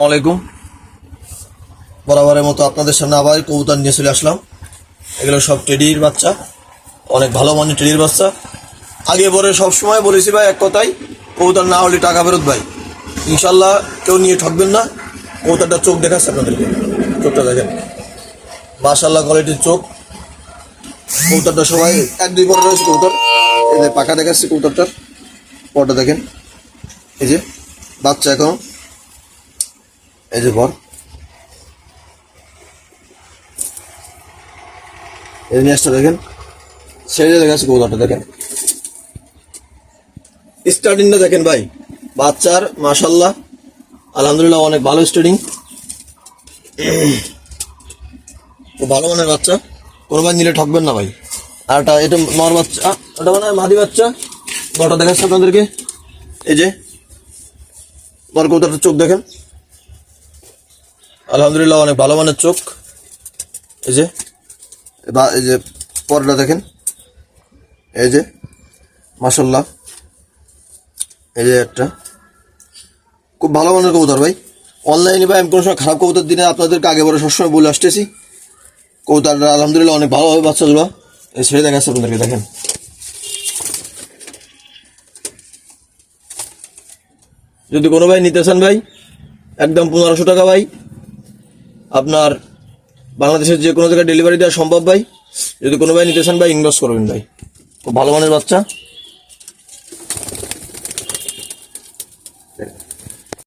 আলাইকুম। বরাবরের মতো আপনাদের সামনে আবার কবুতর নিয়ে চলে আসলাম। এগুলো সব টেডির বাচ্চা, অনেক ভালো মানের টেডির বাচ্চা। আগে পরে সবসময় বলেছি ভাই, এক কথাই কবুতর না হলে টাকা ফেরত ভাই। ইনশাল্লাহ কেউ নিয়ে ঠকবেন না। কবুতরটা চোখ দেখাচ্ছে আপনাদেরকে। চোখটা দেখেন। মাশাল্লাহ কোয়ালিটির চোখ। কবুতরটা সবাই এক, দুই পরে রয়েছে কবুতর। এই যে পাকা দেখাচ্ছে কবুতরটার। পরটা দেখেন। এই যে বাচ্চা এখন। এই যে বর এই ম্যাচটা দেখেন। ছেড়ে দেখাচ্ছে কবুতরটা দেখেন। স্টার্টিংটা দেখেন ভাই। বাচ্চার, মাশাল্লাহ। আলহামদুলিল্লাহ অনেক ভালো স্টার্টিং ভালো মানের বাচ্চা। কোনো ভাই নিলে ঠকবেন না ভাই। আর এটা এটা নর বাচ্চা। ওটা মানে মাদি বাচ্চা। নটা দেখাচ্ছে আপনাদেরকে। এই যে। নর কবুতরটার চোখ দেখেন। আলহামদুলিল্লাহ, অনেক ভালো মানের চোখ। এই যে এই যে পরটা দেখেন। এই যে মাসাল্লাহ এই যে একটা। খুব ভালো মানের কবুতর ভাই। অনলাইনে ভাই, আমি কোনো সময় খারাপ কবুতর দিনে আপনাদেরকে আগে বলে সবসময় বলে আসতেছি। কবুতরটা আলহামদুলিল্লাহ অনেক ভালোভাবে বাচ্চাগুলো এই ছেড়ে দেখাচ্ছে আপনাদেরকে, দেখেন। যদি কোনো ভাই নিতে চান ভাই, একদম পনেরোশো টাকা ভাই। আপনার বাংলাদেশের যে কোনো জায়গায় ডেলিভারি দেওয়া সম্ভব ভাই। যদি কোনো ভাই নিতে চান ভাই ইনভেস্ট করবেন ভাই। খুব ভালো মানের বাচ্চা।